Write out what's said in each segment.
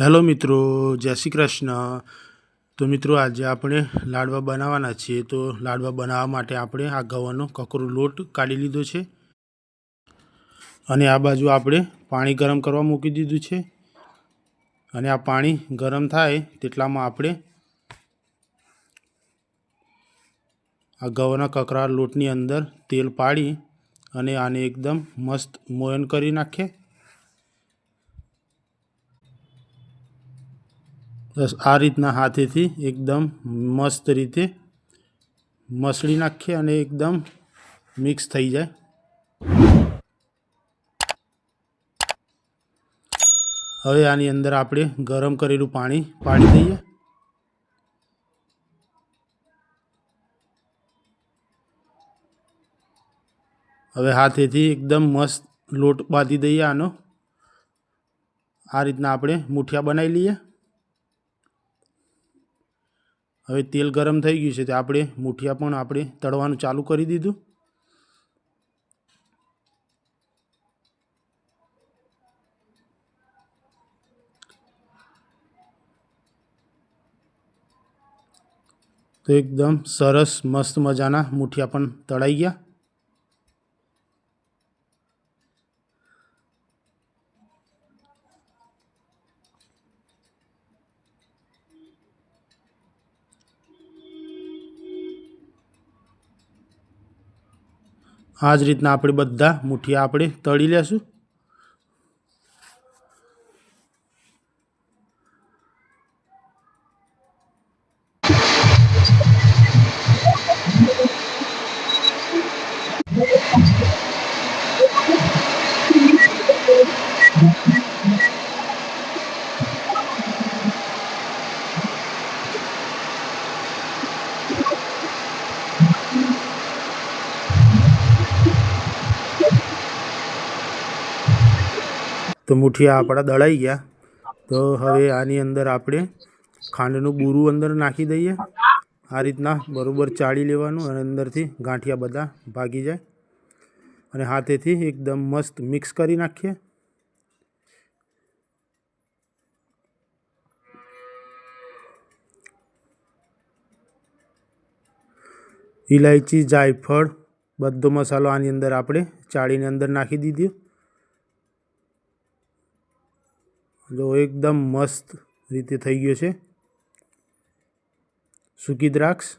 Hello મિત્રો, જય શ્રી કૃષ્ણ. તો મિત્રો, આજે આપણે લાડવા બનાવવાના છીએ. તો લાડવા બનાવવા માટે આપણે આ ગવાનો કકરો લોટ કાઢી લીધો છે અને આ બાજુ આપણે પાણી ગરમ કરવા મૂકી દીધું છે. અને આ પાણી ગરમ થાય તેટલામાં આપણે આ ગવાના કકરા લોટની અંદર તેલ પાડી અને આને એકદમ મસ્ત મોયન કરી નાખીએ. બસ આ રીતના હાથેથી એકદમ મસ્ત રીતે મસળી નાખીએ અને એકદમ મિક્સ થઈ જાય. હવે આની અંદર આપણે ગરમ કરેલું પાણી પાડી દઈએ. હવે હાથેથી એકદમ મસ્ત લોટ બાંધી દઈએ આનો. આ રીતના આપણે મુઠિયા બનાવી લઈએ. હવે તેલ ગરમ થઈ ગયું છે તો આપણે મૂઠિયા પણ આપણે તળવાનું ચાલુ કરી દીધું. તો એકદમ સરસ મસ્ત મજાના મૂઠિયા પણ તળાઈ ગયા. આ જ રીતના આપણે બધા મુઠિયા આપણે તળી લેશું. તો મુઠિયા આપણા દળાઈ ગયા. તો હવે આની અંદર આપણે ખાંડનું બૂરું અંદર નાખી દઈએ. આ રીતના બરાબર ચાળી લેવાનું અને અંદરથી ગાંઠિયા બધા ભાગી જાય. અને હાથેથી એકદમ મસ્ત મિક્સ કરી નાખીએ. ઇલાયચી જાયફળ, બધો મસાલો આની અંદર આપણે ચાળીને અંદર નાખી દીધો. જો એકદમ મસ્ત રીતે થઈ ગયો છે. સૂકી દ્રાક્ષ.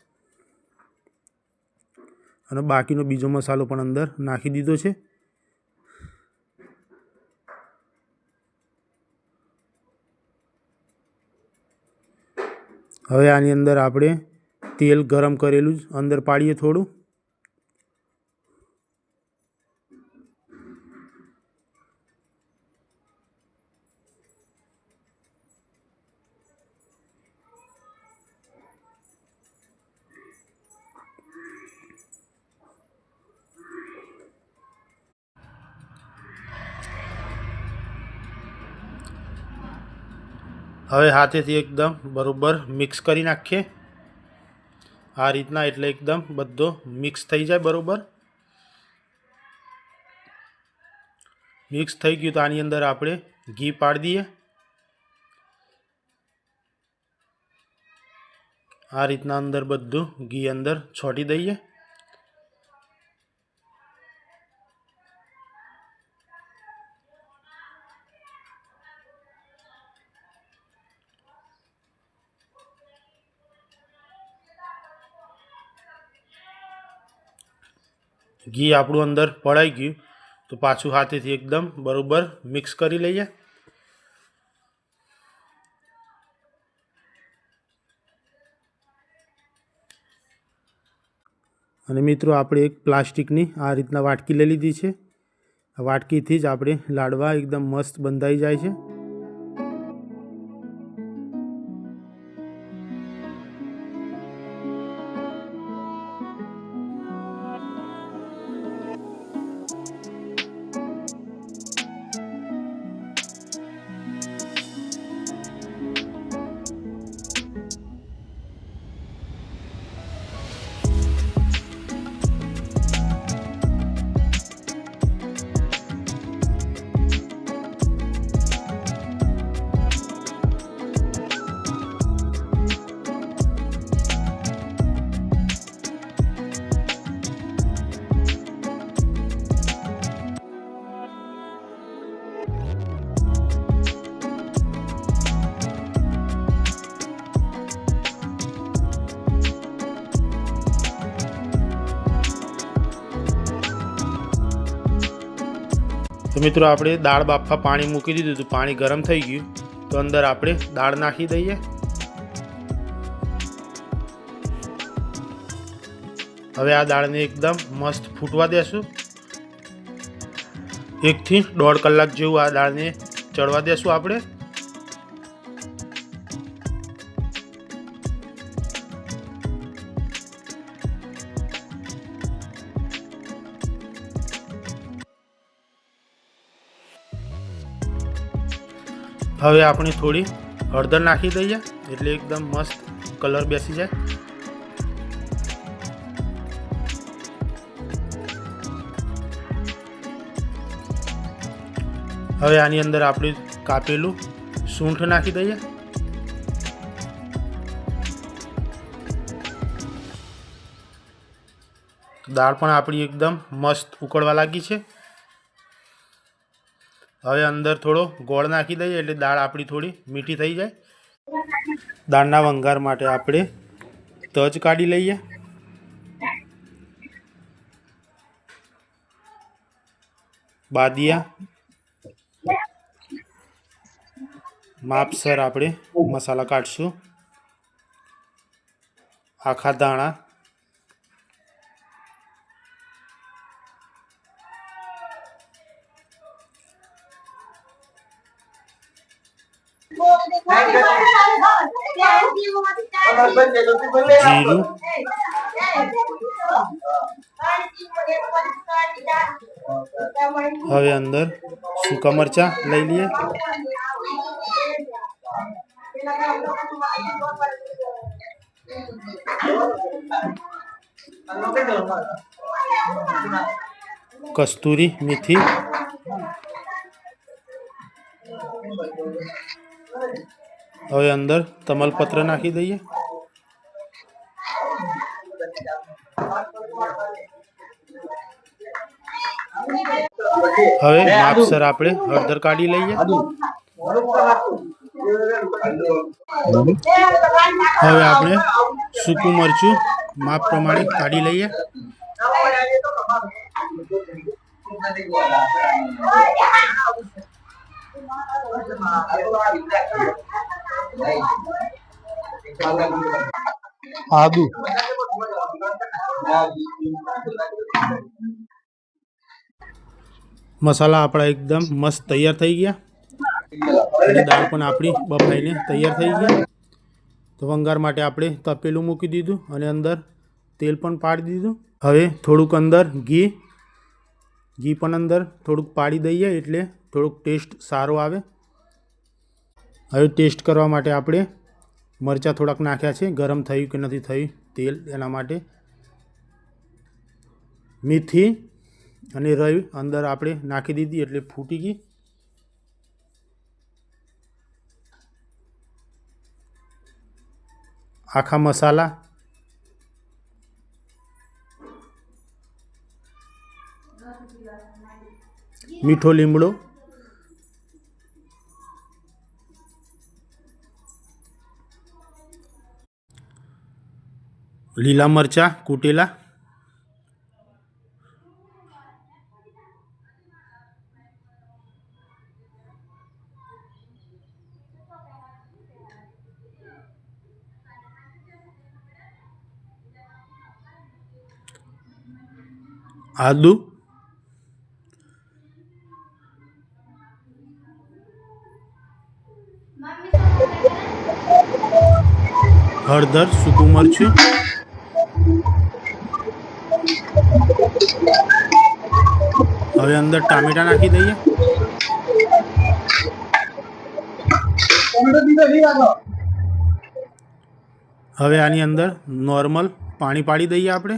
અને બાકીનો બીજો મસાલો પણ અંદર નાખી દીધો છે. હવે આની અંદર આપણે તેલ ગરમ કરેલું જ અંદર પાડીએ થોડું. હવે હાથેથી એકદમ બરોબર મિક્સ કરી નાખીએ. આ રીતના એટલે એકદમ બધો મિક્સ થઈ જાય બરોબર. મિક્સ થઈ ગયું તો આની અંદર આપણે ઘી પાડી દઈએ. આ રીતના અંદર બધું ઘી અંદર છોટી દઈએ. ઘી આપણું અંદર પડાઈ ગયું. તો પાછું હાથેથી એકદમ બરોબર મિક્સ કરી લઈએ. અને મિત્રો, આપણે એક પ્લાસ્ટિકની આ રીતના વાટકી લઈ લીધી છે. વાટકીથી જ આપણે લાડવા એકદમ મસ્ત બંધાઈ જાય છે. તો મિત્રો આપણે દાળ બાફા પાણી મૂકી દીધું હતું. પાણી ગરમ થઈ ગયું. તો અંદર આપણે દાળ નાખી દઈએ. હવે આ દાળને એકદમ મસ્ત ફૂટવા દેશું. એકથી દોઢ કલાક જેવું આ દાળને ચડવા દેશું આપણે. હવે આપણે થોડી હળદર નાખી દઈએ, એટલે એકદમ મસ્ત કલર બેસી જાય. હવે આની અંદર આપણે કાપેલું સૂંઠ નાખી દઈએ. દાળ પણ આપણી એકદમ મસ્ત ઉકળવા લાગી છે. હવે અંદર થોડો ગોળ નાખી દઈએ એટલે દાળ આપણી થોડી મીઠી થઈ જાય. દાળના વંગાર માટે આપણે તજ કાઢી લઈએ. બાદિયા. માપસર આપણે મસાલા કાઢશું. આખા દાણા જીરું હવે અંદર સૂકા મરચાં લઈ લઈએ કસ્તુરી મેથી હવે અંદર તમાલપત્ર નાખી દઈએ. હવે માપસર આપણે હળદર કાઢી લઈએ. હવે આપણે સૂકું મરચું માપ પ્રમાણે કાઢી લઈએ. આદુ મસાલા આપણા એકદમ મસ્ત તૈયાર થઈ ગયા અને દાળ પણ આપણી બફાઈને તૈયાર થઈ ગયા તો વંગાર માટે આપણે તપેલું મૂકી દીધું અને અંદર તેલ પણ પાડી દીધું હવે થોડુંક અંદર ઘી ઘી પણ અંદર થોડુંક પાડી દઈએ એટલે થોડુંક ટેસ્ટ સારો આવે. હવે ટેસ્ટ કરવા માટે આપણે મરચાં થોડાક નાખ્યા છે, ગરમ થયું કે નથી થયું તેલ એના માટે. મેથી અને રઈ અંદર આપણે નાખી દીધી એટલે ફૂટી ગઈ. આખા મસાલા. મીઠો લીમડો. લીલા મરચાં કૂટેલા. આદુ. હળદર સૂકું મરચું. અંદર ટામેટા નાખી દઈએ. હવે આની અંદર નોર્મલ પાણી પાડી દઈએ આપણે.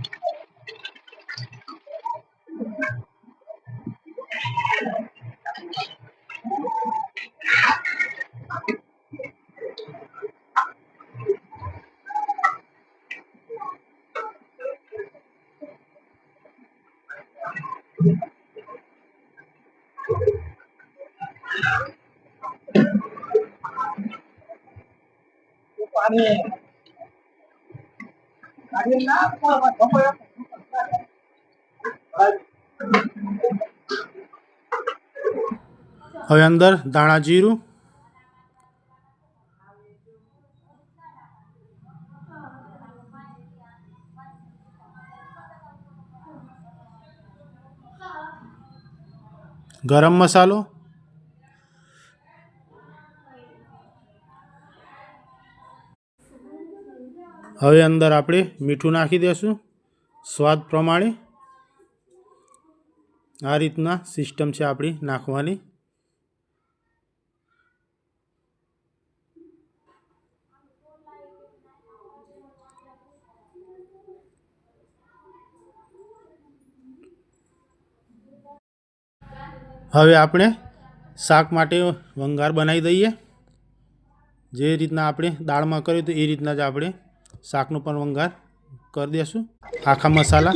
પાણી ગાડી ના ખબર હવે અંદર ધાણા જીરું. ગરમ મસાલો. હવે અંદર આપણે મીઠું નાખી દઈશું સ્વાદ પ્રમાણે. આ રીતના સિસ્ટમ છે આપણી નાખવાની. હવે આપણે શાક માટે વંગાર બનાવી દઈએ. જે રીતના આપણે દાળમાં કર્યું તો એ રીતના જ આપણે શાકનો પણ વંગાર કરી દઈશું આખા મસાલા.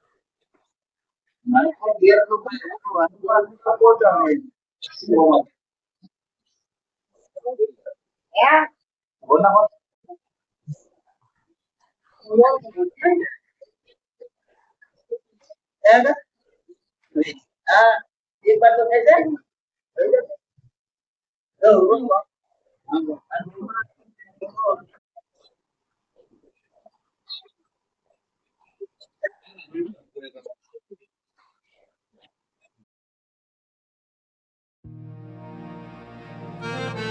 Yeah. ada ah di saja. Música